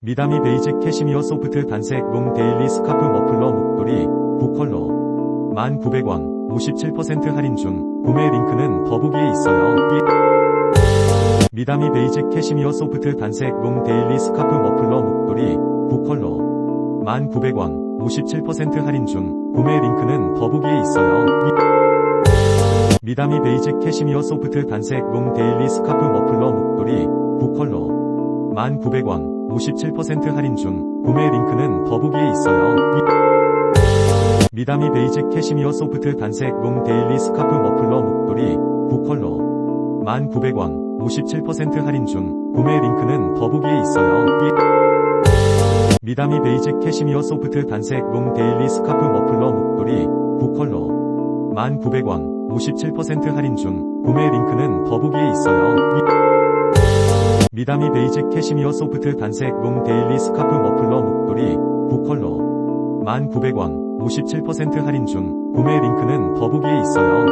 미다미 베이직 캐시미어 소프트 단색 롱 데일리 스카프 머플러 목도리 9컬러 1900원 57% 할인 중 구매 링크는 더보기에 있어요. 미다미 베이직 캐시미어 소프트 단색 롱 데일리 스카프 머플러 목도리 9컬러 1900원 57% 할인 중 구매 링크는 더보기에 있어요. 미다미 베이직 캐시미어 소프트 단색 롱 데일리 스카프 머플러 목도리 9컬러 1900원 57% 할인 중 구매 링크는 더보기에 있어요. 미다미 베이직 캐시미어 소프트 단색 롱 데일리 스카프 머플러 목도리 9컬러 1900원 57% 할인 중 구매 링크는 더보기에 있어요. 미다미 베이직 캐시미어 소프트 단색 롱 데일리 스카프 머플러 목도리 9컬러 1900원 57% 할인 중 구매 링크는 더보기에 있어요. 미다미 베이직 캐시미어 소프트 단색 롱 데일리 스카프 머플러 목도리 9컬러 1900원 57% 할인 중 구매 링크는 더보기에 있어요.